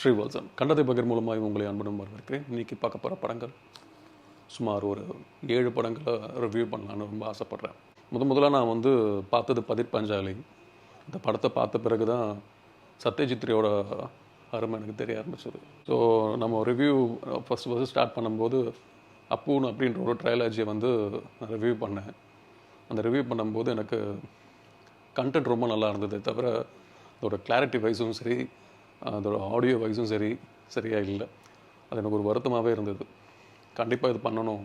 ஸ்ரீவல்சன் கண்டதை பகிர் மூலமாக உங்களை அன்புடன் வரவேற்கிறேன். இன்னைக்கு பார்க்க போகிற படங்கள் சுமார் ஒரு ஏழு படங்களை ரிவ்யூ பண்ணலான்னு ரொம்ப ஆசைப்பட்றேன். முத முதல்ல நான் வந்து பார்த்தது பதிர் பஞ்சாலி இந்த படத்தை பார்த்த பிறகு தான் சத்யஜித்ரியோட அருமை எனக்கு தெரிய ஆரம்பிச்சது. ஸோ நம்ம ரிவ்யூ ஃபஸ்ட்டு ஃபஸ்ட்டு ஸ்டார்ட் பண்ணும்போது அப்பூன் அப்படின்ற ஒரு ட்ரையாலஜியை வந்து நான் ரிவ்யூ பண்ணேன். அந்த ரிவ்யூ பண்ணும்போது எனக்கு கண்டென்ட் ரொம்ப நல்லா இருந்தது தவிர அதோட கிளாரிட்டி வைஸும் சரி அதோட ஆடியோ வைஸும் சரி சரியாக இல்லை. அது எனக்கு ஒரு வருத்தமாகவே இருந்தது. கண்டிப்பாக இது பண்ணணும்.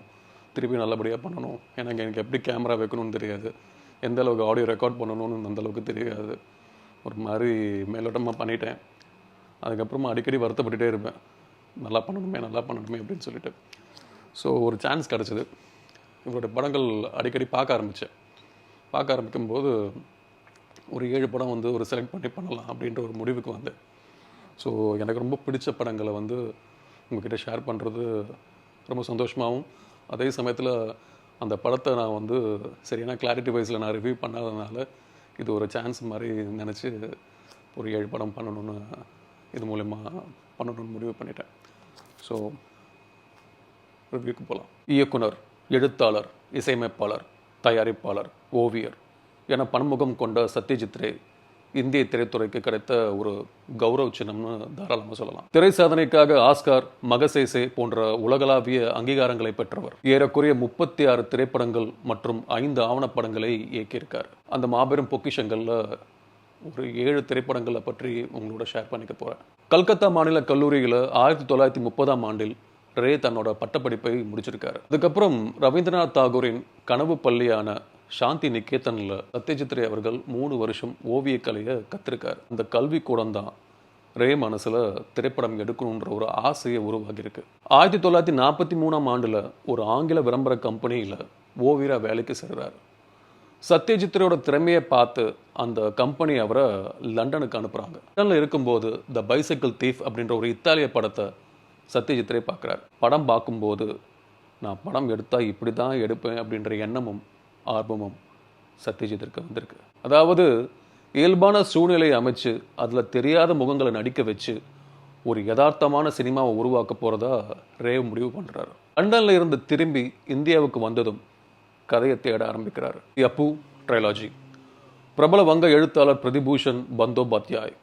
திருப்பி நல்லபடியாக பண்ணணும். எனக்கு எனக்கு எப்படி கேமரா வைக்கணும்னு தெரியாது. எந்த அளவுக்கு ஆடியோ ரெக்கார்ட் பண்ணணும்னு அந்தளவுக்கு தெரியாது. ஒரு மாதிரி மேலோட்டமாக பண்ணிட்டேன். அதுக்கப்புறமா அடிக்கடி வருத்தப்பட்டுட்டே இருப்பேன். நல்லா பண்ணணுமே நல்லா பண்ணணுமே அப்படின்னு சொல்லிட்டு. ஸோ ஒரு சான்ஸ் கிடச்சிது. இவரோட படங்கள் அடிக்கடி பார்க்க ஆரம்பித்தேன் பார்க்க ஆரம்பிக்கும்போது ஒரு ஏழு படம் வந்து ஒரு செலக்ட் பண்ணி பண்ணலாம் அப்படின்ற ஒரு முடிவுக்கு வந்தேன். ஸோ எனக்கு ரொம்ப பிடிச்ச படங்களை வந்து உங்ககிட்ட ஷேர் பண்ணுறது ரொம்ப சந்தோஷமாகவும் அதே சமயத்தில் அந்த படத்தை நான் வந்து சரியான கிளாரிட்டி வைஸில் நான் ரிவ்யூ பண்ணாதனால இது ஒரு சான்ஸ் மாதிரி நினச்சி ஒரு ஏழு படம் பண்ணணும்னு இது மூலயமா பண்ணணும்னு முடிவு பண்ணிட்டேன். ஸோ ரிவ்யூக்கு போகலாம் இயக்குனர் எழுத்தாளர் இசையமைப்பாளர் தயாரிப்பாளர் ஓவியர் என பன்முகம் கொண்ட சத்யஜித் ரே இந்திய திரைத்துறைக்கு கிடைத்த ஒரு கௌரவ சின்னம்னு தாராளமாக சொல்லலாம். திரை சாதனைக்காக ஆஸ்கார் மகசேசே போன்ற உலகளாவிய அங்கீகாரங்களை பெற்றவர். ஏறக்குறைய முப்பத்தி ஆறு திரைப்படங்கள் மற்றும் ஐந்து ஆவணப்படங்களை இயக்கியிருக்கார். அந்த மாபெரும் பொக்கிஷங்களில் ஒரு ஏழு திரைப்படங்களை பற்றி உங்களோட ஷேர் பண்ணிக்க போகிறேன் கல்கத்தா மாநில கல்லூரியில் ஆயிரத்தி தொள்ளாயிரத்தி முப்பதாம் ஆண்டில் ரே தன்னோட பட்டப்படிப்பை முடிச்சிருக்காரு. அதுக்கப்புறம் ரவீந்திரநாத் தாகூரின் கனவு பள்ளியான சாந்தி நிகேதனில் சத்யஜித்ரே அவர்கள் மூணு வருஷம் ஓவியக்கலையை கற்றுருக்கார் அந்த கல்வி கூடம் தான் ரே மனசில் திரைப்படம் எடுக்கணுன்ற ஒரு ஆசையை உருவாகியிருக்கு ஆயிரத்தி தொள்ளாயிரத்தி நாற்பத்தி மூணாம் ஆண்டில் ஒரு ஆங்கில விளம்பர கம்பெனியில் ஓவியரா வேலைக்கு சேர்கிறார் சத்யஜித்ரோட திறமையை பார்த்து அந்த கம்பெனி அவரை லண்டனுக்கு அனுப்புகிறாங்க லண்டனில் இருக்கும்போது த பைசைக்கிள் தீஃப் அப்படின்ற ஒரு இத்தாலிய படத்தை சத்யஜித்ரே பார்க்குறாரு. படம் பார்க்கும்போது நான் படம் எடுத்தால் இப்படி தான் எடுப்பேன் அப்படின்ற எண்ணமும் ஆர்வமும் சத்யஜித்திற்கு வந்திருக்கு. அதாவது இயல்பான சூழ்நிலையை அமைச்சு அதில் தெரியாத முகங்களை நடிக்க வச்சு ஒரு யதார்த்தமான சினிமாவை உருவாக்க போகிறதா ரே முடிவு பண்ணுறாரு லண்டனில் இருந்து திரும்பி இந்தியாவுக்கு வந்ததும் கதையை தேட ஆரம்பிக்கிறார். அப்பு ட்ரைலாஜி. பிரபல வங்க எழுத்தாளர் பிரதிபூஷன் பந்தோபாத்யாய்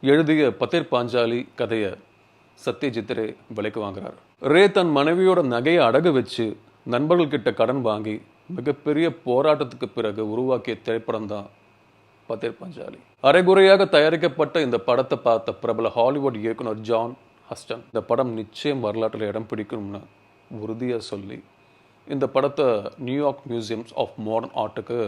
எழுதிய பத்தேர் பாஞ்சாலி கதையை சத்யஜித் ரே விலைக்கு வாங்குறார். ரே தன் மனைவியோட நகையை அடகு வச்சு நண்பர்கள்கிட்ட கடன் வாங்கி மிகப்பெரிய போராட்டத்துக்கு பிறகு உருவாக்கிய திரைப்படம் தான் பத்தேர் பஞ்சாலி. அரைகுறையாக தயாரிக்கப்பட்ட இந்த படத்தை பார்த்த பிரபல ஹாலிவுட் இயக்குனர் ஜான் ஹஸ்டன் இந்த படம் நிச்சயம் வரலாற்றில் இடம் பிடிக்கும்னு உறுதியாக சொல்லி இந்த படத்தை New York museums of modern ஆர்ட்டுக்கு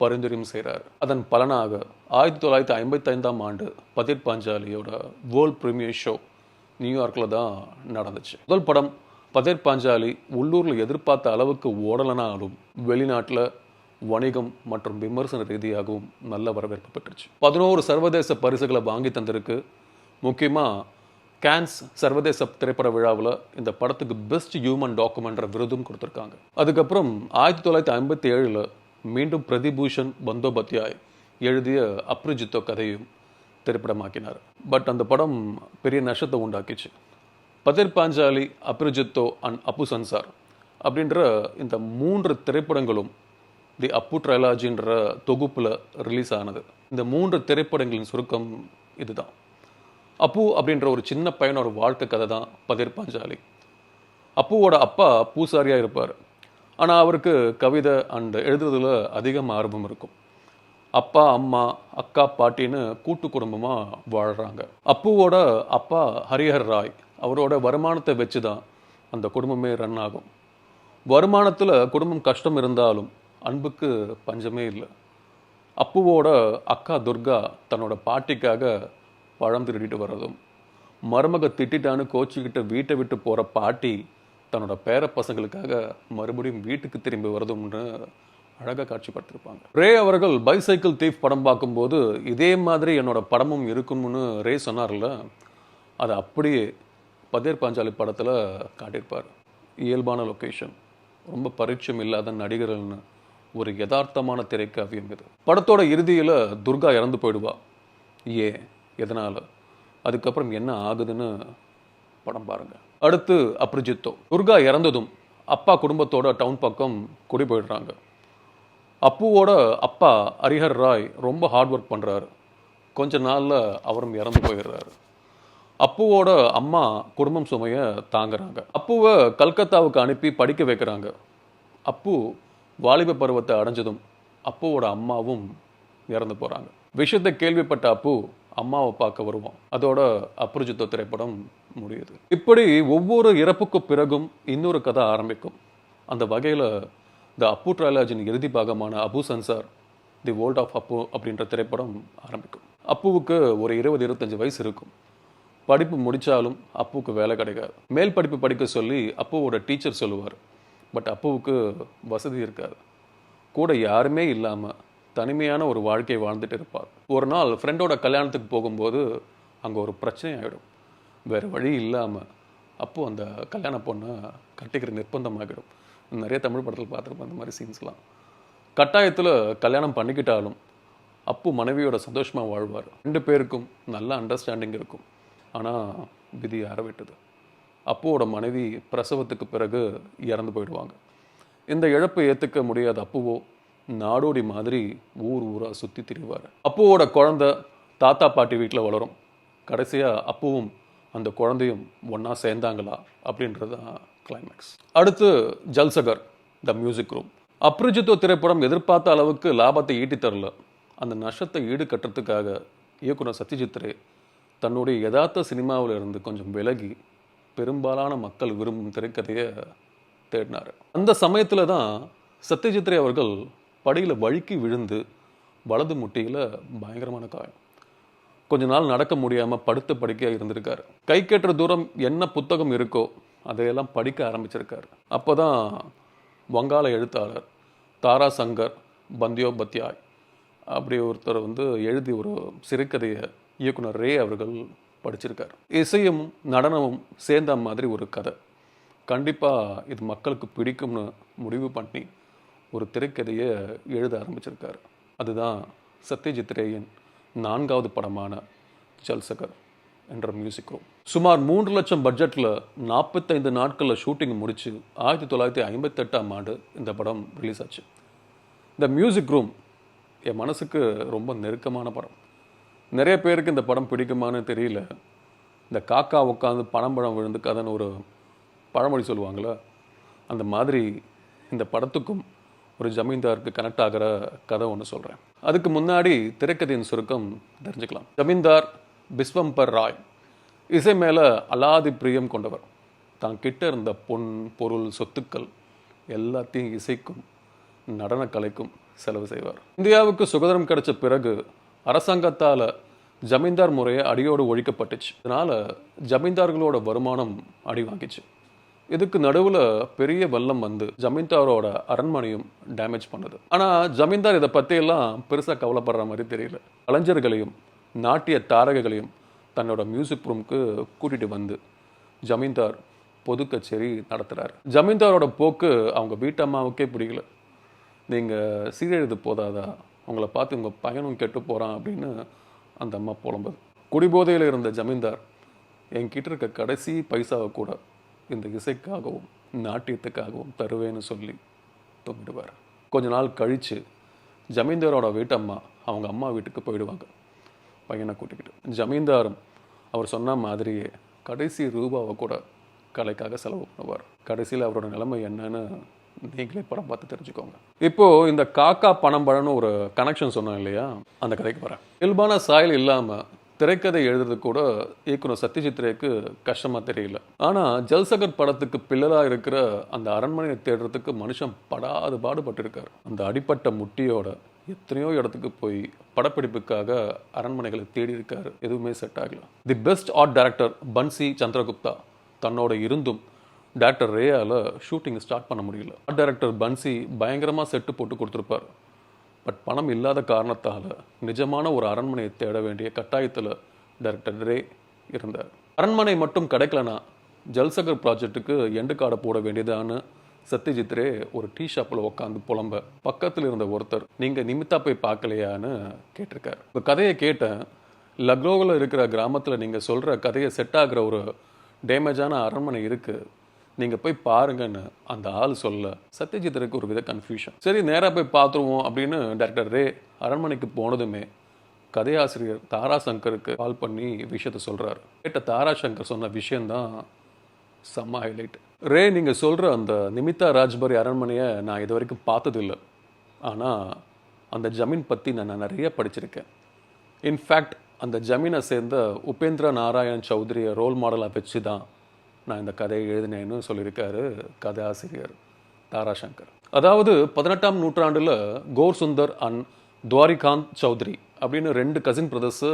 பரிந்துரையும் செய்கிறார் அதன் பலனாக ஆயிரத்தி தொள்ளாயிரத்தி ஐம்பத்தைந்தாம் ஆண்டு பதிர் பாஞ்சாலியோட வேர்ல்ட் ப்ரீமியர் ஷோ நியூயார்க்கில் தான் நடந்துச்சு. முதல் படம் பதேர் பாஞ்சாலி உள்ளூரில் எதிர்பார்த்த அளவுக்கு ஓடலனாலும் வெளிநாட்டில் வணிகம் மற்றும் விமர்சன ரீதியாகவும் நல்ல வரவேற்பு பெற்றுச்சு. பதினோரு சர்வதேச பரிசுகளை வாங்கி தந்திருக்கு. முக்கியமாக கேன்ஸ் சர்வதேச திரைப்பட விழாவில் இந்த படத்துக்கு பெஸ்ட் ஹியூமன் டாக்குமெண்ட்ற விருதும் கொடுத்துருக்காங்க. அதுக்கப்புறம் ஆயிரத்தி தொள்ளாயிரத்தி ஐம்பத்தி ஏழில் மீண்டும் பிரதிபூஷன் பந்தோபத்யாய் எழுதிய அப்ரிஜித்தோ கதையும் திரைப்படமாக்கினார். பட் அந்த படம் பெரிய நஷ்டத்தை உண்டாக்கிச்சு. பதர் பாஞ்சாலி அப்ரிஜித்தோ அண்ட் அப்பு சன்சார் அப்படின்ற இந்த மூன்று திரைப்படங்களும் தி அப்பு ட்ரைலாஜின்ற தொகுப்பில் ரிலீஸ் ஆனது. இந்த மூன்று திரைப்படங்களின் சுருக்கம் இதுதான். அப்பு அப்படின்ற ஒரு சின்ன பையனோட வாழ்க்கை கதை தான் பதர் பாஞ்சாலி. அப்புவோட அப்பா பூசாரியாக இருப்பார். ஆனால் அவருக்கு கவிதை அண்ட் எழுதுறதுல அதிகம் ஆர்வம் இருக்கும். அப்பா அம்மா அக்கா பாட்டின்னு கூட்டு குடும்பமாக வாழ்கிறாங்க அப்புவோட அப்பா ஹரிஹர் ராய் அவரோட வருமானத்தை வச்சு தான் அந்த குடும்பமே ரன் ஆகும். வருமானத்தில் குடும்பம் கஷ்டம் இருந்தாலும் அன்புக்கு பஞ்சமே இல்லை. அப்புவோட அக்கா துர்கா தன்னோட பாட்டிக்காக பழம் திருடிட்டு வர்றதும் மருமக திட்டிட்டான்னு கோச்சிக்கிட்ட வீட்டை விட்டு போகிற பாட்டி தன்னோட பேர பசங்களுக்காக மறுபடியும் வீட்டுக்கு திரும்பி வரதும்னு அழகாக காட்சிப்படுத்திருப்பாங்க. ரே அவர்கள் பைசைக்கிள் தீஃப் படம் பார்க்கும்போது இதே மாதிரி என்னோட படமும் இருக்கும்னு ரே சொன்னார்ல அதை அப்படியே பதேர் பாஞ்சாலி படத்தில் காட்டியிருப்பார். இயல்பான லொக்கேஷன் ரொம்ப பரிச்சயம் இல்லாத நடிகர்கள்னு ஒரு யதார்த்தமான திரைக்காவியம் இது படத்தோட இறுதியில் துர்கா இறந்து போயிடுவா. ஏன் எதனால்? அதுக்கப்புறம் என்ன ஆகுதுன்னு படம் பாருங்க. அடுத்து அப்ரிஜித்தோ. துர்கா இறந்ததும் அப்பா குடும்பத்தோட டவுன் பக்கம் குடி போயிடுறாங்க. அப்புவோட அப்பா ஹரிஹர் ராய் ரொம்ப ஹார்ட் ஒர்க் பண்ணுறாரு கொஞ்ச நாளில் அவரும் இறந்து போயிடுறாரு. அப்புவோட அம்மா குடும்பம் சுமையை தாங்குறாங்க. அப்புவை கல்கத்தாவுக்கு அனுப்பி படிக்க வைக்கிறாங்க. அப்பு வாலிப பருவத்தை அடைஞ்சதும் அப்புவோட அம்மாவும் இறந்து போகிறாங்க விஷயத்தை கேள்விப்பட்ட அப்பு அம்மாவை பார்க்க வருவோம் அதோட அப்ரிஜித்தோ திரைப்படம் முடியுது. இப்படி ஒவ்வொரு இறப்புக்கு பிறகும் இன்னொரு கதை ஆரம்பிக்கும். அந்த வகையில் த அப்பு ட்ரைலாஜின் இறுதி பாகமான Apu Sansar the world of Apu அப்படின்ற திரைப்படம் ஆரம்பிக்கும். அப்புவுக்கு ஒரு இருபது இருபத்தஞ்சு வயசு இருக்கும். படிப்பு முடித்தாலும் அப்புவுக்கு வேலை கிடைக்காது. மேல் படிப்பு படிக்க சொல்லி அப்புவோட டீச்சர் சொல்லுவார். பட் அப்புவுக்கு வசதி இருக்காது. கூட யாருமே இல்லாமல் தனிமையான ஒரு வாழ்க்கையை வாழ்ந்துட்டு இருப்பார். ஒரு நாள் ஃப்ரெண்டோட கல்யாணத்துக்கு போகும்போது அங்கே ஒரு பிரச்சனை ஆகிடும் வேறு வழி இல்லாமல் அப்போ அந்த கல்யாண பொண்ணை கட்டிக்கிற நிர்பந்தமாகிடும் நிறைய தமிழ் படத்தில் பார்த்துருப்போம் அந்த மாதிரி சீன்ஸ்லாம் கட்டாயத்தில் கல்யாணம் பண்ணிக்கிட்டாலும் அப்பு மனைவியோட சந்தோஷமாக வாழ்வார். ரெண்டு பேருக்கும் நல்ல அண்டர்ஸ்டாண்டிங் இருக்கும். ஆனால் விதி அறவிட்டது. அப்புவோட மனைவி பிரசவத்துக்கு பிறகு இறந்து போயிடுவாங்க. இந்த இழப்பை ஏற்றுக்க முடியாத அப்புவோ நாடோடி மாதிரி ஊர் ஊராக சுற்றி திரிவார். அப்புவோட குழந்தை தாத்தா பாட்டி வீட்டில் வளரும். கடைசியாக அப்புவும் அந்த குழந்தையும் ஒன்றா சேர்ந்தாங்களா அப்படின்றது தான் கிளைமேக்ஸ் அடுத்து ஜல்சகர் த மியூசிக் ரூம் அப்ரிஜித்தோ திரைப்படம் எதிர்பார்த்த அளவுக்கு லாபத்தை ஈட்டி தரல. அந்த நஷ்டத்தை ஈடு கட்டுறதுக்காக இயக்குனர் சத்யஜித் ரே தன்னுடைய யதார்த்த சினிமாவில் இருந்து கொஞ்சம் விலகி பெரும்பாலான மக்கள் விரும்பும் திரைக்கதையை தேடினார். அந்த சமயத்தில் தான் சத்யஜித்ரே அவர்கள் படியில் வழுக்கி விழுந்து வலது முட்டியில் பயங்கரமான காயம். கொஞ்ச நாள் நடக்க முடியாமல் படுத்த படுக்கையாக இருந்திருக்கார். கை கேட்டுற தூரம் என்ன புத்தகம் இருக்கோ அதையெல்லாம் படிக்க ஆரம்பிச்சிருக்காரு. அப்போ தான் வங்காள எழுத்தாளர் தாரா சங்கர் பந்தியோபத்யாய் அப்படி ஒருத்தர் வந்து எழுதி ஒரு சிறுகதையை இயக்குனர் ரே அவர்கள் படிச்சிருக்கார். இசையும் நடனமும் சேர்ந்த மாதிரி ஒரு கதை. கண்டிப்பாக இது மக்களுக்கு பிடிக்கும்னு முடிவு பண்ணி ஒரு திரைக்கதையை எழுத ஆரம்பிச்சிருக்கார். அதுதான் சத்யஜித் ரேயின் நான்காவது படமான ஜல்சகர் என்ற மியூசிக் ரூம் சுமார் மூன்று லட்சம் பட்ஜெட்டில் நாற்பத்தைந்து நாட்களில் ஷூட்டிங் முடித்து ஆயிரத்தி தொள்ளாயிரத்தி ஐம்பத்தெட்டாம் ஆண்டு இந்த படம் ரிலீஸ் ஆச்சு. இந்த மியூசிக் ரூம் என் மனசுக்கு ரொம்ப நெருக்கமான படம். நிறைய பேருக்கு இந்த படம் பிடிக்குமான்னு தெரியல. இந்த காக்கா உட்காந்து பணம் பழம் விழுந்து கதைன்னு ஒரு பழமொழி சொல்லுவாங்களே அந்த மாதிரி இந்த படத்துக்கும் ஒரு ஜமீன்தாருக்கு கனெக்ட் ஆகிற கதை ஒன்று சொல்கிறேன் அதுக்கு முன்னாடி திரைக்கதையின் சுருக்கம் தெரிஞ்சுக்கலாம். ஜமீன்தார் பிஸ்வம்பர் ராய் இசை மேலே அலாதி பிரியம் கொண்டவர். தான் கிட்ட இருந்த பொன் பொருள் சொத்துக்கள் எல்லாத்தையும் இசைக்கும் நடனக்கலைக்கும் செலவு செய்வார். இந்தியாவுக்கு சுதந்திரம் கிடைச்ச பிறகு அரசாங்கத்தால் ஜமீன்தார் முறையை அடியோடு ஒழிக்கப்பட்டுச்சு. இதனால் ஜமீன்தார்களோட வருமானம் அடி வாங்கிச்சு இதுக்கு நடுவில் பெரிய வெள்ளம் வந்து ஜமீன்தாரோட அரண்மனையும் டேமேஜ் பண்ணுது. ஆனால் ஜமீன்தார் இதை பற்றியெல்லாம் பெருசாக கவலைப்படுற மாதிரி தெரியல. கலைஞர்களையும் நாட்டிய தாரகைகளையும் தன்னோட மியூசிக் ரூமுக்கு கூட்டிகிட்டு வந்து ஜமீன்தார் பொது கச்சேரி நடத்துகிறார் ஜமீன்தாரோட போக்கு அவங்க வீட்டம்மாவுக்கே பிடிக்கல. நீங்கள் சீரழிது போதாதா? உங்களை பார்த்து உங்கள் பையனும் கெட்டு போகிறான் அப்படின்னு அந்த அம்மா புலம்புது. குடிபோதையில் இருந்த ஜமீன்தார் என்கிட்ட இருக்க கடைசி பைசாவை கூட இந்த இசைக்காகவும் நாட்டியத்துக்காகவும் தருவேன்னு சொல்லி தூங்கிடுவார். கொஞ்ச நாள் கழித்து ஜமீன்தாரோட வீட்டம்மா அவங்க அம்மா வீட்டுக்கு போயிடுவாங்க. பையனை கூட்டிக்கிட்டு. ஜமீன்தாரும் அவர் சொன்ன மாதிரியே கடைசி ரூபாவை கூட கலைக்காக செலவு பண்ணுவார். கடைசியில் அவரோட நிலைமை என்னன்னு நீங்களே படம் பார்த்து தெரிஞ்சுக்கோங்க. இப்போ இந்த காக்கா பணம் பழம்னு ஒரு கனெக்ஷன் சொன்னோம் இல்லையா? அந்த கதைக்கு வரேன் இயல்பான சாயல் இல்லாமல் திரைக்கதை எழுதுறது கூட இயக்குனர் சத்யஜித் ரேக்கு கஷ்டமாக தெரியல. ஆனால் ஜல்சகர் படத்துக்கு பிள்ளலாக இருக்கிற அந்த அரண்மனையை தேடுறதுக்கு மனுஷன் படாது பாடுபட்டிருக்கார். அந்த அடிப்பட்ட முட்டியோட எத்தனையோ இடத்துக்கு போய் படப்பிடிப்புக்காக அரண்மனைகளை தேடி இருக்காரு. எதுவுமே செட் ஆகல. The best art director Bansi Chandragupta தன்னோட இருந்தும் டேரக்டர் ரேயால் ஷூட்டிங் ஸ்டார்ட் பண்ண முடியல. ஆர்ட் டைரக்டர் பன்சி பயங்கரமாக செட்டு போட்டு கொடுத்துருப்பார். பட் பணம் இல்லாத காரணத்தால் நிஜமான ஒரு அரண்மனையை தேட வேண்டிய கட்டாயத்தில் டைரக்டர் ரே இருந்தார். அரண்மனை மட்டும் கிடைக்கலனா ஜல்சகர் ப்ராஜெக்ட்டுக்கு எண்டு கார்டை போட வேண்டியதான்னு சத்யஜித் ரே ஒரு டீ ஷாப்பில் உட்காந்து புலம்ப. பக்கத்தில் இருந்த ஒருத்தர் நீங்கள் நிமித்தா போய் பார்க்கலையான்னு கேட்டிருக்காரு. இந்த கதையை கேட்டேன். லக்னோவில் இருக்கிற கிராமத்தில் நீங்கள் சொல்கிற கதையை செட் ஆகிற ஒரு டேமேஜான அரண்மனை இருக்குது நீங்கள் போய் பாருங்கன்னு அந்த ஆள் சொல்ல சத்யஜித்தருக்கு ஒரு வித கன்ஃபியூஷன் சரி நேராக போய் பார்த்துருவோம் அப்படின்னு டாக்டர் ரே அரண்மனைக்கு போனதுமே கதையாசிரியர் தாராசங்கருக்கு கால் பண்ணி விஷயத்த சொல்கிறாரு கேட்ட தாராசங்கர் சொன்ன விஷயந்தான் செம்ம ஹைலைட் ரே நீங்கள் சொல்கிற அந்த நிமிதா ராஜ்பரி அரண்மனையை நான் இது வரைக்கும் பார்த்ததில்லை. ஆனால் அந்த ஜமீன் பற்றி நான் நிறைய படிச்சிருக்கேன். இன்ஃபேக்ட் அந்த ஜமீனை சேர்ந்த உபேந்திர நாராயண் சௌத்ரியை ரோல் மாடலாக வச்சு தான் நான் இந்த கதையை எழுதினேன்னு சொல்லியிருக்காரு கதை ஆசிரியர் தாராசங்கர். அதாவது பதினெட்டாம் நூற்றாண்டில் கோர் சுந்தர் அண்ட் துவாரிகாந்த் சௌத்ரி அப்படின்னு ரெண்டு கசின் பிரதர்ஸ்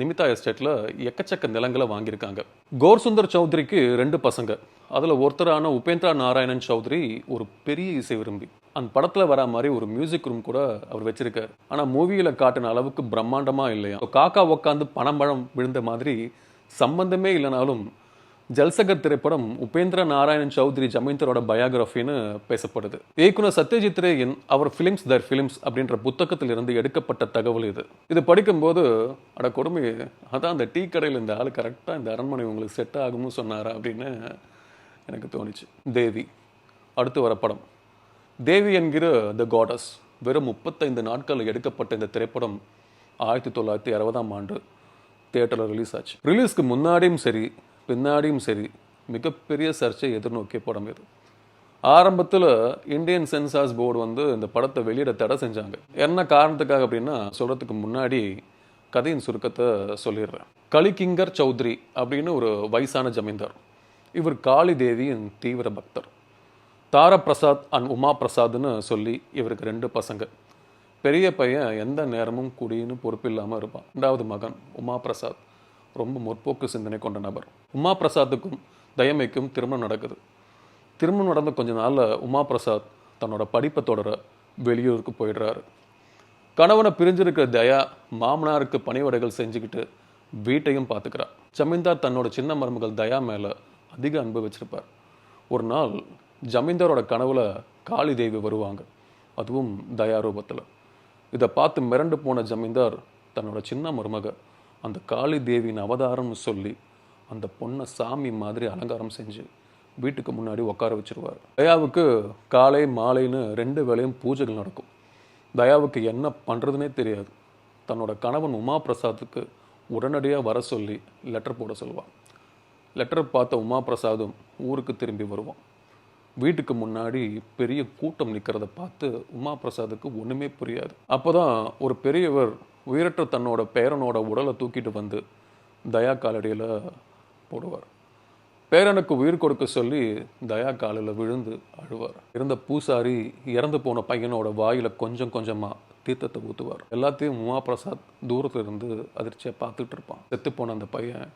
நிமிதா எஸ்டேட்டில் எக்கச்சக்க நிலங்களை வாங்கியிருக்காங்க. கோர் சுந்தர் சௌத்ரிக்கு ரெண்டு பசங்க. அதில் ஒருத்தரான உபேந்திரா நாராயணன் சௌத்ரி ஒரு பெரிய இசை விரும்பி. அந்த படத்தில் வர மாதிரி ஒரு மியூசிக் ரூம் கூட அவர் வச்சிருக்காரு. ஆனால் மூவியில் காட்டின அளவுக்கு பிரம்மாண்டமாக இல்லையா? காக்கா உக்காந்து பணம் பழம் விழுந்த மாதிரி சம்பந்தமே இல்லைனாலும் ஜல்சகர் திரைப்படம் உபேந்திர நாராயணன் சௌத்ரி ஜமீந்தரோட பயோகிராஃபின்னு பேசப்படுது. இயக்குனர் சத்யஜித் ரேயின் அவர் ஃபிலிம்ஸ் தர் ஃபிலிம்ஸ் அப்படின்ற புத்தகத்திலிருந்து எடுக்கப்பட்ட தகவல் இது. இது படிக்கும்போது அட கொடுமை அதான் அந்த டீ கடையில் இந்த ஆள் கரெக்டாக இந்த அரண்மனை உங்களுக்கு செட் ஆகும்னு சொன்னாரா? அப்படின்னு எனக்கு தோணுச்சு. தேவி அடுத்து வர படம். தேவி என்கிற த காடஸ் வெறும் முப்பத்தைந்து நாட்களில் எடுக்கப்பட்ட இந்த திரைப்படம் ஆயிரத்தி தொள்ளாயிரத்தி அறுபதாம் ஆண்டு தேட்டரில் ரிலீஸ் ஆச்சு. ரிலீஸ்க்கு முன்னாடியும் சரி பின்னாடியும் சரி மிகப்பெரிய சர்ச்சை எதிர்நோக்கிய படம் இது. ஆரம்பத்தில் இந்தியன் சென்சார்ஸ் போர்டு வந்து இந்த படத்தை வெளியிட தடை செஞ்சாங்க. என்ன காரணத்துக்காக அப்படின்னா சொல்கிறதுக்கு முன்னாடி கதையின் சுருக்கத்தை சொல்லிடுறேன். கலிகிங்கர் சௌத்ரி அப்படின்னு ஒரு வயசான ஜமீன்தார். இவர் காளி தேவியின் தீவிர பக்தர். தாரபிரசாத் அண்ட் உமா பிரசாத்னு சொல்லி இவருக்கு ரெண்டு பசங்க. பெரிய பையன் எந்த நேரமும் குடின்னு பொறுப்பில்லாமல் இருப்பான். ரெண்டாவது மகன் உமா பிரசாத் ரொம்ப முற்போக்கு சிந்தனை கொண்ட நபர். உமா பிரசாத்துக்கும் தயமைக்கும் திருமணம் நடக்குது. திருமணம் நடந்த கொஞ்ச நாளில் உமா பிரசாத் தன்னோட படிப்பை தொடர வெளியூருக்கு போயிடுறாரு. கணவனை பிரிஞ்சிருக்கிற தயா மாமனாருக்கு பணிவடைகள் செஞ்சுக்கிட்டு வீட்டையும் பார்த்துக்கிறார் ஜமீன்தார் தன்னோட சின்ன மருமகள் தயா மேலே அதிக அன்பு வச்சிருப்பார். ஒரு நாள் ஜமீன்தாரோட கனவுல காளி தேவி வருவாங்க. அதுவும் தயா ரூபத்தில். இதை பார்த்து மிரண்டு போன ஜமீன்தார் தன்னோட சின்ன மருமக அந்த காளி தேவியின் அவதாரம்னு சொல்லி அந்த பொண்ணை சாமி மாதிரி அலங்காரம் செஞ்சு வீட்டுக்கு முன்னாடி உட்கார வச்சுருவார். தயாவுக்கு காலை மாலைன்னு ரெண்டு வேளையும் பூஜைகள் நடக்கும். தயாவுக்கு என்ன பண்ணுறதுனே தெரியாது. தன்னோட கணவன் உமா பிரசாத்துக்கு உடனடியாக வர சொல்லி லெட்டர் போட சொல்லுவான். லெட்டர் பார்த்த உமா பிரசாதும் ஊருக்கு திரும்பி வருவான். வீட்டுக்கு முன்னாடி பெரிய கூட்டம் நிற்கிறத பார்த்து உமா பிரசாதுக்கு ஒன்றுமே புரியாது. அப்போ தான் ஒரு பெரியவர் உயிரற்ற தன்னோட பேரனோட உடலை தூக்கிட்டு வந்து தயா காலடியில் போடுவார். பேரனுக்கு உயிர் கொடுக்க சொல்லி தயா காலில் விழுந்து அழுவார். இருந்த பூசாரி இறந்து போன பையனோட வாயில் கொஞ்சம் கொஞ்சமாக தீர்த்தத்தை ஊற்றுவார் எல்லாத்தையும் உமா பிரசாத் தூரத்துலேருந்து அதிர்ச்சியாக பார்த்துட்டு இருப்பான். செத்து போன அந்த பையன்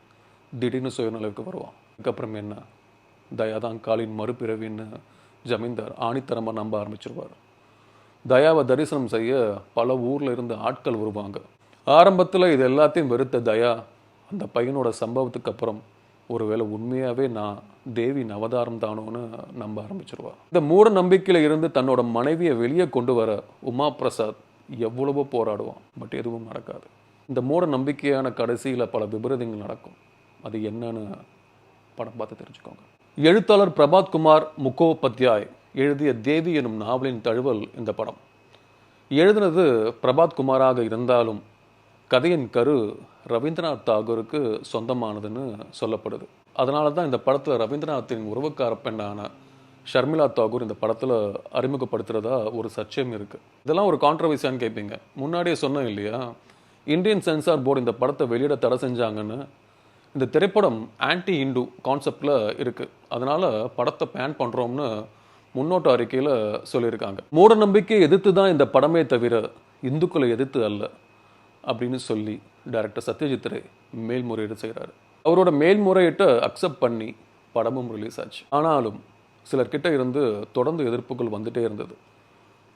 திடீர்னு சுயநிலைக்கு வருவான். அதுக்கப்புறம் என்ன? தயா தான் காலின் மறுபிறவின்னு ஜமீன்தார் ஆணித்தரமாக நம்ப ஆரம்பிச்சிருவார். தயாவை தரிசனம் செய்ய பல ஊரில் இருந்து ஆட்கள் வருவாங்க. ஆரம்பத்தில் இது எல்லாத்தையும் வெறுத்த தயா அந்த பையனோட சம்பவத்துக்கு அப்புறம் ஒருவேளை உண்மையாகவே நான் தேவி நவதாரம் தானோன்னு நம்ப ஆரம்பிச்சிருவா. இந்த மூட நம்பிக்கையில் இருந்து தன்னோட மனைவியை வெளியே கொண்டு வர உமா பிரசாத் எவ்வளவோ போராடுவான். பட் எதுவும் நடக்காது. இந்த மூட நம்பிக்கையான கடைசியில் பல விபரீதங்கள் நடக்கும். அது என்னன்னு படம் பார்த்து தெரிஞ்சுக்கோங்க. எழுத்தாளர் பிரபாத் குமார் முகோபாத்யாய் எழுதிய தேவி எனும் நாவலின் தழுவல் இந்த படம். எழுதினது பிரபாத் குமாராக இருந்தாலும் கதையின் கரு ரவீந்திரநாத் தாகூருக்கு சொந்தமானதுன்னு சொல்லப்படுது. அதனால தான் இந்த படத்தில் ரவீந்திரநாத்தின் உறவுக்கார பெண்ணான ஷர்மிளா தாகூர் இந்த படத்தில் அறிமுகப்படுத்துறதா ஒரு சர்ச்சையும் இருக்குது இதெல்லாம் ஒரு கான்ட்ரவர்சியான்னு கேட்பீங்க முன்னாடியே சொன்னேன் இல்லையா? இந்தியன் சென்சார் போர்டு இந்த படத்தை வெளியிட தடை செஞ்சாங்கன்னு. இந்த திரைப்படம் ஆன்டி இந்து கான்செப்டில் இருக்குது அதனால் படத்தை பேன் பண்ணுறோம்னு முன்னோட்ட அறிக்கையில் சொல்லியிருக்காங்க. மூட நம்பிக்கையை எதிர்த்து தான் இந்த படமே தவிர இந்துக்களை எதிர்த்து அல்ல அப்படின்னு சொல்லி டைரக்டர் சத்யஜித் ரே மேல்முறையீடு செய்கிறாரு அவரோட மேல்முறையீட்டை அக்செப்ட் பண்ணி படமும் ரிலீஸ் ஆச்சு. ஆனாலும் சிலர்கிட்ட இருந்து தொடர்ந்து எதிர்ப்புகள் வந்துட்டே இருந்தது.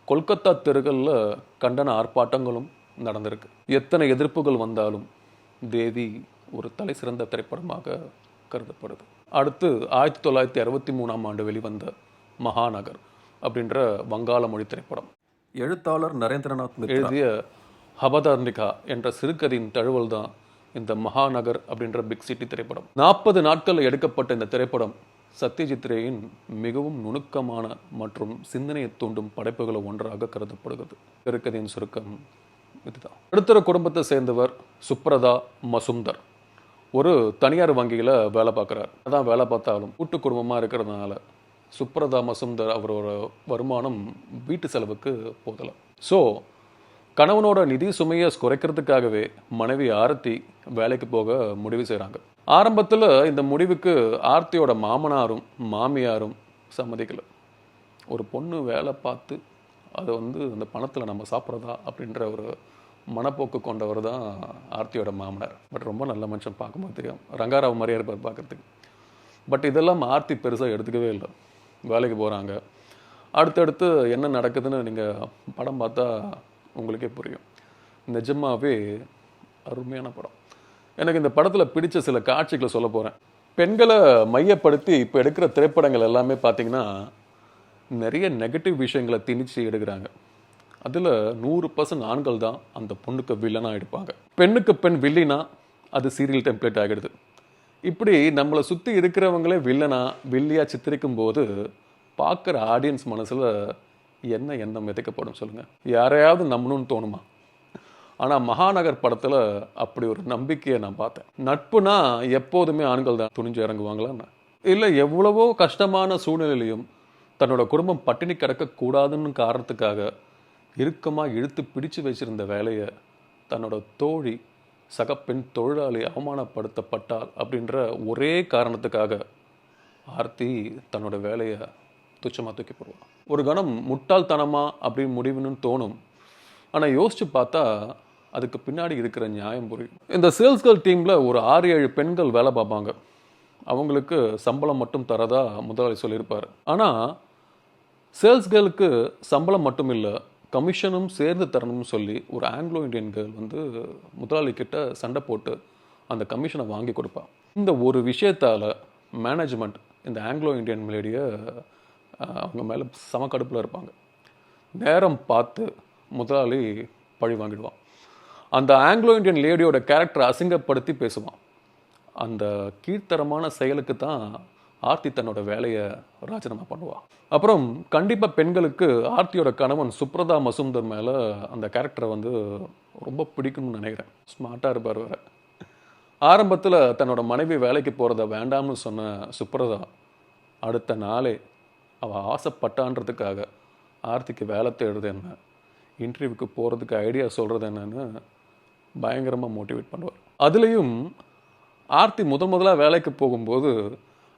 கொல்கத்தா தெருகளில் கண்டன ஆர்ப்பாட்டங்களும் நடந்திருக்கு. எத்தனை எதிர்ப்புகள் வந்தாலும் தேவி ஒரு தலை சிறந்த திரைப்படமாக கருதப்படுது. அடுத்து ஆயிரத்தி தொள்ளாயிரத்தி அறுபத்தி மூணாம் ஆண்டு வெளிவந்த மகாநகர் அப்படின்ற வங்காள மொழி திரைப்படம். எழுத்தாளர் நரேந்திரநாத் எழுதிய ஹபதார்னிகா என்ற சிறுகதையின் தழுவல் தான் இந்த மகாநகர் அப்படின்ற பிக் சிட்டி திரைப்படம். நாற்பது நாட்கள் எடுக்கப்பட்ட இந்த திரைப்படம் சத்யஜித் ரேயின் மிகவும் நுணுக்கமான மற்றும் சிந்தனையை தூண்டும் படைப்புகளை ஒன்றாக கருதப்படுகிறது. திருக்கதையின் சுருக்கம் இதுதான். நடுத்தர குடும்பத்தை சேர்ந்தவர் சுப்ரதா மசுந்தர். ஒரு தனியார் வங்கியில் வேலை பார்க்குறார். அதான் வேலை பார்த்தாலும் கூட்டு குடும்பமாக இருக்கிறதுனால சுப்ரதா மசுந்தர் அவரோட வருமானம் வீட்டு செலவுக்கு போதலாம் ஸோ கணவனோட நிதி சுமையை குறைக்கிறதுக்காகவே மனைவி ஆரத்தி வேலைக்கு போக முடிவு செய்கிறாங்க ஆரம்பத்தில் இந்த முடிவுக்கு ஆர்த்தியோட மாமனாரும் மாமியாரும் சம்மதிக்கலை. ஒரு பொண்ணு வேலை பார்த்து அதை வந்து அந்த பணத்தில் நம்ம சாப்பிட்றதா அப்படின்ற ஒரு மனப்போக்கு கொண்டவர் தான் ஆர்த்தியோட மாமனார். பட் ரொம்ப நல்ல மனுஷன் பார்க்கும்போது தெரியும். ரங்காராவ் மாதிரியே இருப்பார் பார்க்குறதுக்கு. பட் இதெல்லாம் ஆர்த்தி பெருசாக எடுத்துக்கவே இல்லை. வேலைக்கு போகிறாங்க அடுத்தடுத்து என்ன நடக்குதுன்னு நீங்கள் படம் பார்த்தா உங்களுக்கே புரியும். நிஜமாகவே அருமையான படம். எனக்கு இந்த படத்தில் பிடிச்ச சில காட்சிகளை சொல்ல போகிறேன் பெண்களை மையப்படுத்தி இப்போ எடுக்கிற திரைப்படங்கள் எல்லாமே பார்த்தீங்கன்னா நிறைய நெகட்டிவ் விஷயங்களை திணிச்சு எடுக்கிறாங்க. அதில் நூறு பர்சன்ட் ஆண்கள் தான் அந்த பொண்ணுக்கு வில்லனாக எடுப்பாங்க. பெண்ணுக்கு பெண் வில்லினா அது சீரியல் டெம்ப்ளேட் ஆகிடுது இப்படி நம்மளை சுற்றி இருக்கிறவங்களே வில்லனா வில்லியாக சித்தரிக்கும் போது பார்க்குற ஆடியன்ஸ் மனசில் என்ன எண்ணம் விதைக்கப்படும் சொல்லுங்கள் யாரையாவது நம்பணும்னு தோணுமா? ஆனால் மகாநகர் படத்தில் அப்படி ஒரு நம்பிக்கையை நான் பார்த்தேன். நட்புனா எப்போதுமே ஆண்கள் தான் துணிஞ்சு இறங்குவாங்களான்னு. இல்லை எவ்வளவோ கஷ்டமான சூழ்நிலையிலையும் தன்னோட குடும்பம் பட்டினி கிடக்கக்கூடாதுன்னு காரணத்துக்காக இறுக்கமாக இழுத்து பிடிச்சு வச்சிருந்த வேலையை தன்னோட தோழி சக பெண் தொழிலாளி அவமானப்படுத்தப்பட்டால் அப்படின்ற ஒரே காரணத்துக்காக ஆர்த்தி தன்னோட வேலையை துச்சமாக தூக்கி போடுவான். ஒரு கணம் முட்டாள்தனமா அப்படின்னு முடிவுன்னு தோணும். ஆனால் யோசிச்சு பார்த்தா அதுக்கு பின்னாடி இருக்கிற நியாயம் புரியும். இந்த சேல்ஸ் கேர்ள் டீமில் ஒரு ஆறு ஏழு பெண்கள் வேலை பார்ப்பாங்க. அவங்களுக்கு சம்பளம் மட்டும் தரதா முதலாளி சொல்லியிருப்பார். ஆனால் சேல்ஸ் கேர்ளுக்கு சம்பளம் மட்டும் இல்லை கமிஷனும் சேர்ந்து தரணும்னு சொல்லி ஒரு ஆங்கிலோ இந்தியன் கேர்ள் வந்து முதலாளிக்கிட்ட சண்டை போட்டு அந்த கமிஷனை வாங்கி கொடுப்பான் இந்த ஒரு விஷயத்தால் மேனேஜ்மெண்ட் இந்த ஆங்கிலோ இந்தியன் லேடியை அவங்க மேலே சம கடுப்பில் இருப்பாங்க. நேரம் பார்த்து முதலாளி பழி வாங்கிடுவான். அந்த ஆங்கிலோ இந்தியன் லேடியோட கேரக்டரை அசிங்கப்படுத்தி பேசுவான். அந்த கீழ்த்தரமான செயலுக்கு தான் ஆர்த்தி தன்னோட வேலையை ராஜினாமா பண்ணுவாள் அப்புறம் கண்டிப்பாக பெண்களுக்கு ஆர்த்தியோட கணவன் சுப்ரதா மசூந்தர் மேலே அந்த கேரக்டரை வந்து ரொம்ப பிடிக்கும்னு நினைக்கிறேன். ஸ்மார்ட்டாக இருப்பார் வேற ஆரம்பத்தில் தன்னோட மனைவி வேலைக்கு போகிறத வேண்டாம்னு சொன்ன சுப்ரதா அடுத்த நாளே அவள் ஆசைப்பட்டான்றதுக்காக ஆர்த்திக்கு வேலை தேடுறது என்ன இன்டர்வியூக்கு போகிறதுக்கு ஐடியா சொல்கிறது என்னன்னு பயங்கரமாக மோட்டிவேட் பண்ணுவார். அதுலேயும் ஆர்த்தி முதல் முதலாக வேலைக்கு போகும்போது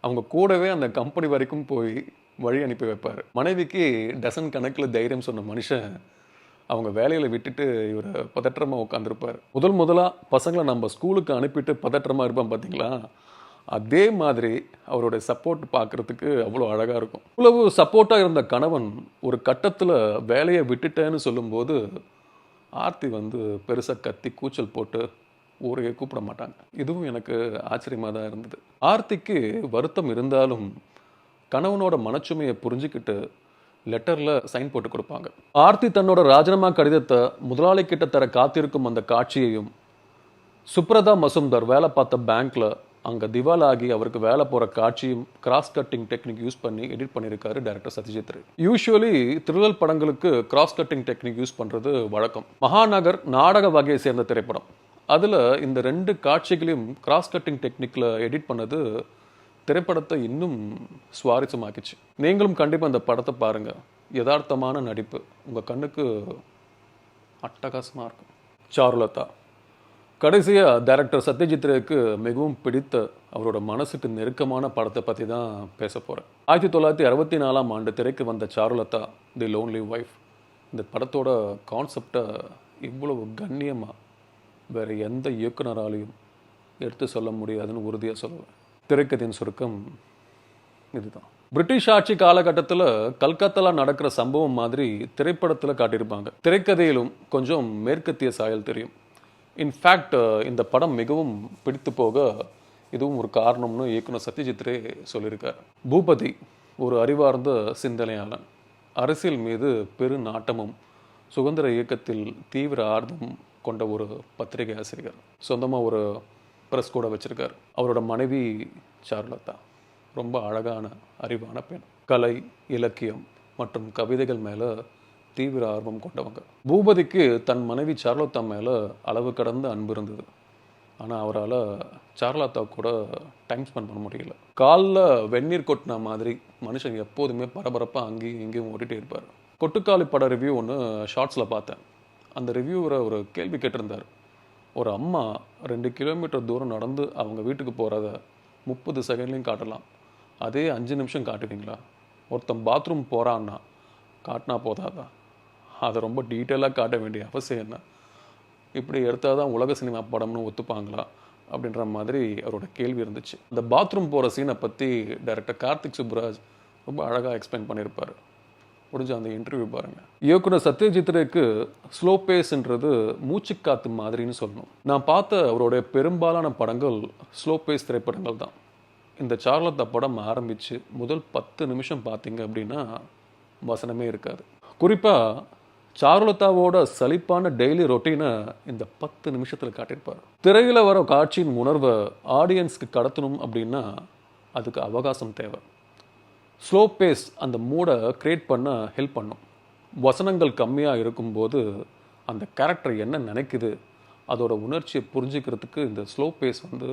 அவங்க கூடவே அந்த கம்பெனி வரைக்கும் போய் வழி அனுப்பி வைப்பார். மனைவிக்கு டசன் கணக்கில் தைரியம் சொன்ன மனுஷன் அவங்க வேலையில் விட்டுட்டு இவர் பதற்றமாக உட்காந்துருப்பார் முதல் முதலாக பசங்களை நம்ம ஸ்கூலுக்கு அனுப்பிட்டு பதற்றமாக இருப்பான் பார்த்தீங்களா அதே மாதிரி அவருடைய சப்போர்ட் பார்க்குறதுக்கு அவ்வளோ அழகாக இருக்கும். இவ்வளவு சப்போர்ட்டாக இருந்த கணவன் ஒரு கட்டத்தில் வேலையை விட்டுட்டேன்னு சொல்லும்போது ஆர்த்தி வந்து பெருசாக கத்தி கூச்சல் போட்டு ஊரையே கூப்பிட மாட்டாங்க இதுவும் எனக்கு ஆச்சரியமாக தான் இருந்தது. ஆர்த்திக்கு வருத்தம் இருந்தாலும் கணவனோட மனச்சுமையை புரிஞ்சுக்கிட்டு லெட்டரில் சைன் போட்டு கொடுப்பாங்க. ஆர்த்தி தன்னோட ராஜினாமா கடிதத்தை முதலாளி கிட்ட தர காத்திருக்கும் அந்த காட்சியையும் சுப்ரதா மசும்தர் வேலை பார்த்த பேங்க்கில் அங்கே திவாலாகி ஆகி அவருக்கு வேலை போகிற காட்சியும் கிராஸ் கட்டிங் டெக்னிக் யூஸ் பண்ணி எடிட் பண்ணியிருக்காரு director Satyajit Ray usually thriller படங்களுக்கு கிராஸ் கட்டிங் டெக்னிக் யூஸ் பண்ணுறது வழக்கம். மகாநகர் நாடக வகையை சேர்ந்த திரைப்படம். அதில் இந்த ரெண்டு காட்சிகளையும் கிராஸ் கட்டிங் டெக்னிக்கில் எடிட் பண்ணது திரைப்படத்தை இன்னும் சுவாரஸ்யமாக்கிச்சு. நீங்களும் கண்டிப்பாக இந்த படத்தை பாருங்கள் யதார்த்தமான நடிப்பு. உங்கள் கண்ணுக்கு அட்டகாசமாக இருக்கும். சாருலதா. கடைசியாக டைரக்டர் சத்யஜித் ரேக்கு மிகவும் பிடித்த அவரோட மனசுக்கு நெருக்கமான படத்தை பற்றி தான் பேச போகிறேன் ஆயிரத்தி தொள்ளாயிரத்தி அறுபத்தி நாலாம் ஆண்டு திரைக்கு வந்த சாருலதா தி லோன்லி ஒய்ஃப் இந்த படத்தோட கான்செப்டை இவ்வளவு கண்ணியமாக வேறு எந்த இயக்குனராலையும் எடுத்து சொல்ல முடியாதுன்னு உறுதியாக சொல்லுவேன். திரைக்கதையின் சுருக்கம் இதுதான். பிரிட்டிஷ் ஆட்சி காலகட்டத்தில் கல்கத்தால நடக்கிற சம்பவம் மாதிரி திரைப்படத்தில் காட்டியிருப்பாங்க. திரைக்கதையிலும் கொஞ்சம் மேற்கத்திய சாயல் தெரியும். இன்ஃபேக்ட் இந்த படம் மிகவும் பிடித்து போக இதுவும் ஒரு காரணம்னு இயக்குனர் சத்யஜித் ரே சொல்லியிருக்கார். பூபதி ஒரு அறிவார்ந்த சிந்தனையாளன். அரசியல் மீது பெரு நாட்டமும் சுதந்திர இயக்கத்தில் தீவிர ஆர்வம் கொண்ட ஒரு பத்திரிகை ஆசிரியர். சொந்தமாக ஒரு ப்ரெஸ் கூட வச்சுருக்கார். அவரோட மனைவி சார்லத்தா ரொம்ப அழகான அறிவான பெண். கலை இலக்கியம் மற்றும் கவிதைகள் மேலே தீவிர ஆர்வம் கொண்டவங்க. பூபதிக்கு தன் மனைவி சார்லோத்தா மேலே அளவு கடந்த அன்பு இருந்தது. ஆனால் அவரால் சார்லாத்தா கூட டைம் ஸ்பெண்ட் பண்ண முடியல. காலில் வெந்நீர் கொட்டின மாதிரி மனுஷன் எப்போதுமே பரபரப்பாக அங்கேயும் இங்கேயும் ஓடிட்டே இருப்பார். கொட்டுக்காளி பட ரிவ்யூ ஒன்று ஷார்ட்ஸில் பார்த்தேன். அந்த ரிவ்யூவரை ஒரு கேள்வி கேட்டிருந்தார். ஒரு அம்மா ரெண்டு கிலோமீட்டர் தூரம் நடந்து அவங்க வீட்டுக்கு போகிறத முப்பது செகண்ட்லையும் காட்டலாம். அதே அஞ்சு நிமிஷம் காட்டுவீங்களா? ஒருத்தன் பாத்ரூம் போகிறான்னா காட்டினா போதாதா? அதை ரொம்ப டீட்டெயிலாக காட்ட வேண்டிய அவசியம் என்ன? இப்படி எடுத்தால் தான் உலக சினிமா படம்னு ஒத்துப்பாங்களா? அப்படின்ற மாதிரி அவரோட கேள்வி இருந்துச்சு. இந்த பாத்ரூம் போகிற சீனை பற்றி டைரக்டர் கார்த்திக் சுப்ராஜ் ரொம்ப அழகாக எக்ஸ்பிளைன் பண்ணியிருப்பார். முடிஞ்ச அந்த இன்டர்வியூ பாருங்கள் இயக்குனர் சத்யஜித்ரேக்கு ஸ்லோ பேஸ்ன்றது மூச்சுக்காத்து மாதிரின்னு சொல்லணும். நான் பார்த்த அவருடைய பெரும்பாலான படங்கள் ஸ்லோ பேஸ் திரைப்படங்கள் தான். இந்த சார்லத்தா படம் ஆரம்பித்து முதல் பத்து நிமிஷம் பார்த்தீங்க அப்படின்னா வசனமே இருக்காது. குறிப்பாக சாருலதாவோட சலிப்பான டெய்லி ரொட்டீனை இந்த பத்து நிமிஷத்தில் காட்டியிருப்பார். திரையில் வர காட்சியின் உணர்வை ஆடியன்ஸ்க்கு கடத்தணும் அப்படின்னா அதுக்கு அவகாசம் தேவை. ஸ்லோ பேஸ் அந்த மூடை க்ரியேட் பண்ண ஹெல்ப் பண்ணும். வசனங்கள் கம்மியாக இருக்கும்போது அந்த கேரக்டர் என்ன நினைக்குது அதோட உணர்ச்சியை புரிஞ்சுக்கிறதுக்கு இந்த ஸ்லோ பேஸ் வந்து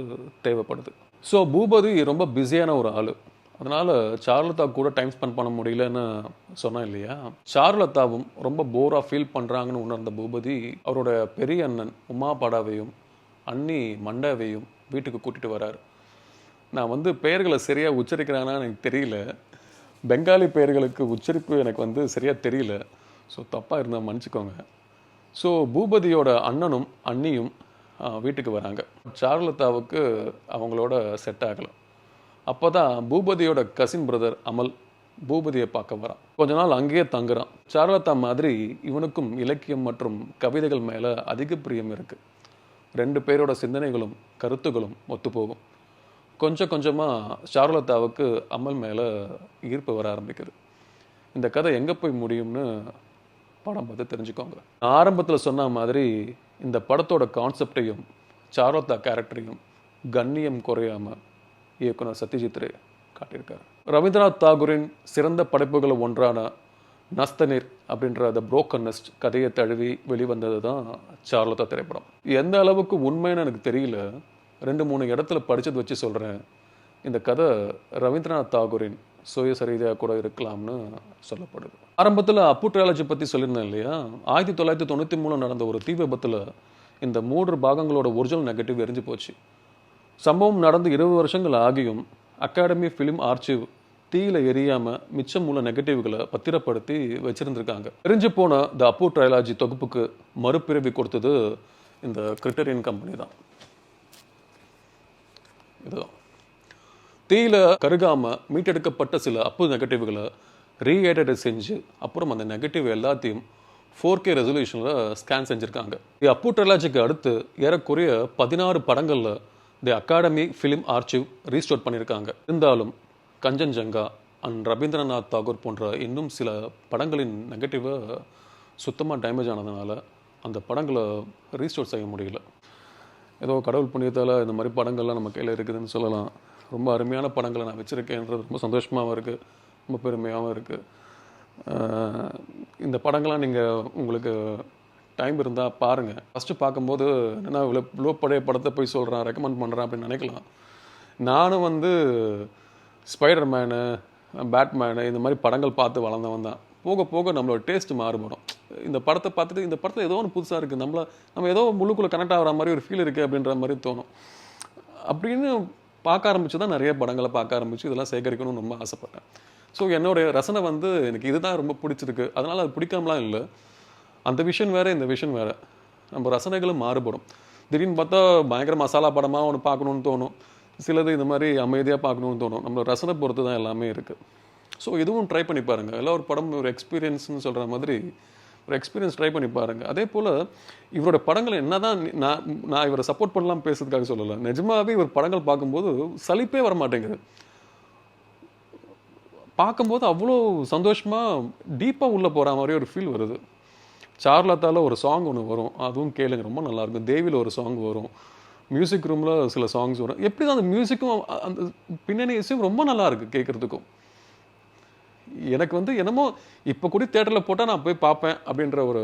தேவைப்படுது. ஸோ பூபதி ரொம்ப பிஸியான ஒரு ஆள். அதனால் சார்லதா கூட டைம் ஸ்பெண்ட் பண்ண முடியலன்னு சொன்னேன் இல்லையா? சார்லதாவும் ரொம்ப போராக ஃபீல் பண்ணுறாங்கன்னு உணர்ந்த பூபதி அவரோட பெரிய அண்ணன் உமா பாடாவையும் அண்ணி மண்டாவையும் வீட்டுக்கு கூட்டிகிட்டு வரார். நான் வந்து பெயர்களை சரியாக உச்சரிக்கிறாங்கன்னா எனக்கு தெரியல. பெங்காலி பெயர்களுக்கு உச்சரிப்பு எனக்கு வந்து சரியாக தெரியல. ஸோ தப்பாக இருந்தால் மன்னிச்சுக்கோங்க. ஸோ பூபதியோட அண்ணனும் அண்ணியும் வீட்டுக்கு வராங்க. சாருலதாவுக்கு அவங்களோட செட் ஆகலை. அப்போ தான் பூபதியோட கசின் பிரதர் அமல் பூபதியை பார்க்க வரான். கொஞ்ச நாள் அங்கேயே தங்குறான். சாருலதா மாதிரி இவனுக்கும் இலக்கியம் மற்றும் கவிதைகள் மேலே அதிக பிரியம் இருக்குது ரெண்டு பேரோட சிந்தனைகளும் கருத்துகளும் ஒத்துப்போகும். கொஞ்சம் கொஞ்சமாக சாருலதாவுக்கு அமல் மேலே ஈர்ப்பு வர ஆரம்பிக்குது. இந்த கதை எங்கே போய் முடியும்னு படம் பார்த்து தெரிஞ்சுக்கோங்க. நான் ஆரம்பத்தில் சொன்ன மாதிரி இந்த படத்தோட கான்செப்டையும் சாருலதா கேரக்டரையும் கண்ணியம் குறையாமல் இயக்குனர் சத்யஜித் ரே காட்டியிருக்காரு. ரவீந்திரநாத் தாகூரின் சிறந்த படைப்புகள் ஒன்றான நஸ்தனிர் அப்படின்ற அந்த புரோக்கன் நெஸ்ட் கதையை தழுவி வெளிவந்தது தான் சார்லதா திரைப்படம். எந்த அளவுக்கு உண்மைன்னு எனக்கு தெரியல. ரெண்டு மூணு இடத்துல படித்தது வச்சு சொல்கிறேன் இந்த கதை ரவீந்திரநாத் தாகூரின் சுயசரிதையாக கூட இருக்கலாம்னு சொல்லப்படுது. ஆரம்பத்தில் அப்பு ட்ரையாலஜி பற்றி சொல்லியிருந்தேன் இல்லையா? ஆயிரத்தி தொள்ளாயிரத்தி தொண்ணூற்றி மூணு நடந்த ஒரு தீ விபத்தில் இந்த மூன்று பாகங்களோட ஒரிஜினல் நெகட்டிவ் எரிஞ்சு போச்சு. சம்பவம் நடந்து இருபது வருஷங்கள் ஆகியும் அகாடமி ஃபிலிம் ஆர்ச்சிவ் தீயில் எரியாமல் மிச்சம் உள்ள நெகட்டிவ்களை பத்திரப்படுத்தி வச்சுருந்துருக்காங்க. எரிஞ்சு போன த அப்பு ட்ரையாலஜி தொகுப்புக்கு மறுபிறவி கொடுத்தது இந்த கிரிட்டரியன் கம்பெனி தான் இதுதான். தீயில கருகாமல் மீட்டெடுக்கப்பட்ட சில அப்பு நெகட்டிவ்களை ரீஎடிட் செஞ்சு அப்புறம் அந்த நெகட்டிவ் எல்லாத்தையும் ஃபோர் கே ரெசல்யூஷனில் ஸ்கேன் செஞ்சுருக்காங்க. தி அப்பு ட்ரெலாஜிக்கு அடுத்து ஏறக்குறைய பதினாறு படங்களில் the academy film archive restore பண்ணியிருக்காங்க இருந்தாலும் கஞ்சன்ஜங்கா அண்ட் ரவீந்திரநாத் தாகூர் போன்ற இன்னும் சில படங்களின் நெகட்டிவை சுத்தமாக டேமேஜ் ஆனதுனால அந்த படங்களை ரீஸ்டோர் செய்ய முடியல. ஏதோ கடவுள் புண்ணியத்தால் இந்த மாதிரி படங்கள்லாம் நம்ம கையில் இருக்குதுன்னு சொல்லலாம். ரொம்ப அருமையான படங்களை நான் வச்சுருக்கேன்றது ரொம்ப சந்தோஷமாகவும் இருக்குது ரொம்ப பெருமையாகவும் இருக்குது இந்த படங்கள்லாம் நீங்கள் உங்களுக்கு டைம் இருந்தால் பாருங்கள் ஃபஸ்ட்டு பார்க்கும்போது என்ன இவ்வளோ இவ்வளோ பழைய படத்தை போய் சொல்கிறேன் ரெக்கமெண்ட் பண்ணுறேன் அப்படின்னு நினைக்கலாம். நானும் வந்து ஸ்பைடர் மேனு பேட்மேனு இந்த மாதிரி படங்கள் பார்த்து வளர்ந்தவன் தான். போக போக நம்மளோட டேஸ்ட் மாறுபடும். இந்த படத்தை பார்த்துட்டு இந்த படத்தில் ஏதோ ஒன்று புதுசாக இருக்குது நம்மள நம்ம ஏதோ முழுக்குள்ள கனெக்ட் ஆகிற மாதிரி ஒரு ஃபீல் இருக்குது அப்படின்ற மாதிரி தோணும். அப்படின்னு பார்க்க ஆரம்பிச்சு தான் நிறைய படங்களை பார்க்க ஆரம்பிச்சு இதெல்லாம் சேகரிக்கணும்னு ரொம்ப ஆசைப்பட்டேன். ஸோ என்னுடைய ரசனை வந்து எனக்கு இதுதான் ரொம்ப பிடிச்சிருக்கு. அதனால் அது பிடிக்காமலாம் இல்லை. அந்த விஷயம் வேறு இந்த விஷயம் வேறு. நம்ம ரசனைகளும் மாறுபடும். திடீர்னு பார்த்தா பயங்கர மசாலா படமாக ஒன்று பார்க்கணுன்னு தோணும். சிலது இந்த மாதிரி அமைதியாக பார்க்கணுன்னு தோணும். நம்மளோட ரசனை பொறுத்து தான் எல்லாமே இருக்குது ஸோ இதுவும் ட்ரை பண்ணி பாருங்கள் எல்லாம் ஒரு படம் ஒரு எக்ஸ்பீரியன்ஸ்னு சொல்கிற மாதிரி ஒரு எக்ஸ்பீரியன்ஸ் ட்ரை பண்ணி பாருங்கள் அதே போல் இவரோட படங்கள் என்ன தான் நான் நான் இவரை சப்போர்ட் பண்ணலாம் பேசுறதுக்காக சொல்லலை. நிஜமாவே இவர் படங்கள் பார்க்கும்போது சலிப்பே வர மாட்டேங்குது பார்க்கும்போது அவ்வளோ சந்தோஷமாக டீப்பாக உள்ளே போகிற மாதிரி ஒரு ஃபீல் வருது. சார்லத்தால் ஒரு சாங் ஒன்று வரும். அதுவும் கேளுங்க ரொம்ப நல்லா இருக்கும். தேவியில் ஒரு சாங் வரும். மியூசிக் ரூமில் சில சாங்ஸ் வரும். எப்படி தான் அந்த மியூசிக்கும் அந்த பின்னணி இசையும் ரொம்ப நல்லாயிருக்கு கேட்குறதுக்கும் எனக்கு வந்து என்னமோ இப்போ கூட தேட்டரில் போட்டால் நான் போய் பார்ப்பேன் அப்படின்ற ஒரு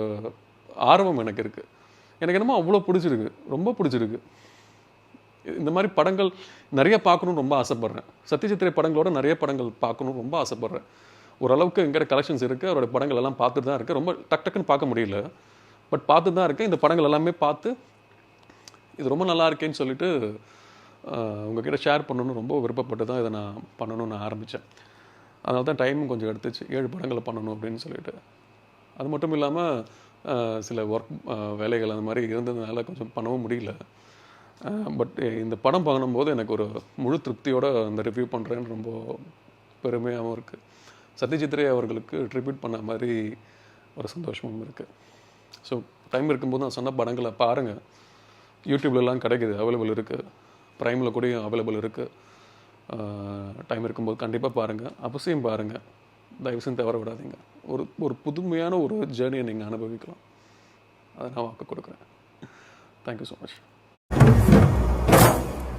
ஆர்வம் எனக்கு இருக்குது எனக்கு என்னமோ அவ்வளோ பிடிச்சிருக்கு. ரொம்ப பிடிச்சிருக்கு. இந்த மாதிரி படங்கள் நிறைய பார்க்கணும்னு ரொம்ப ஆசைப்பட்றேன். சத்யஜித்ரே படங்களோட நிறைய படங்கள் பார்க்கணும்னு ரொம்ப ஆசைப்பட்றேன். ஓரளவுக்கு எங்கிட்ட கலெக்ஷன்ஸ் இருக்குது அவரோட படங்கள் எல்லாம் பார்த்துட்டு தான் இருக்குது ரொம்ப டக் டக்குன்னு பார்க்க முடியல. பட் பார்த்துட்டு தான் இருக்கேன். இந்த படங்கள் எல்லாமே பார்த்து இது ரொம்ப நல்லா இருக்கேன்னு சொல்லிட்டு உங்ககிட்ட ஷேர் பண்ணணும்னு ரொம்ப விருப்பப்பட்டு தான் இதை நான் பண்ணணும்னு ஆரம்பித்தேன் அதனால தான் டைமும் கொஞ்சம் எடுத்துச்சு. ஏழு படங்களை பண்ணணும் அப்படின்னு சொல்லிட்டு. அது மட்டும் இல்லாமல் சில ஒர்க் வேலைகள் அந்த மாதிரி இருந்ததுனால கொஞ்சம் பண்ணவும் முடியல. பட் இந்த படம் பண்ணும்போது எனக்கு ஒரு முழு திருப்தியோடு அந்த ரிவ்யூ பண்ணுறேன்னு ரொம்ப பெருமையாகவும் இருக்குது சத்யஜித்ரே அவர்களுக்கு ட்ரிபியூட் பண்ண மாதிரி ஒரு சந்தோஷமும் இருக்குது ஸோ டைம் இருக்கும்போது நான் சொன்ன படங்களை பாருங்கள் யூடியூப்லலாம் கிடைக்குது அவைலபிள் இருக்குது ப்ரைமில் கூடயும் அவைலபிள் இருக்குது டைம் இருக்கும்போது கண்டிப்பாக பாருங்கள் அவசியம் பாருங்கள் தயவுசெய்து தவற விடாதீங்க. ஒரு ஒரு புதுமையான ஒரு ஜேர்னியை நீங்கள் அனுபவிக்கலாம். அதை நான் வாக்கு கொடுக்குறேன். Thank you so much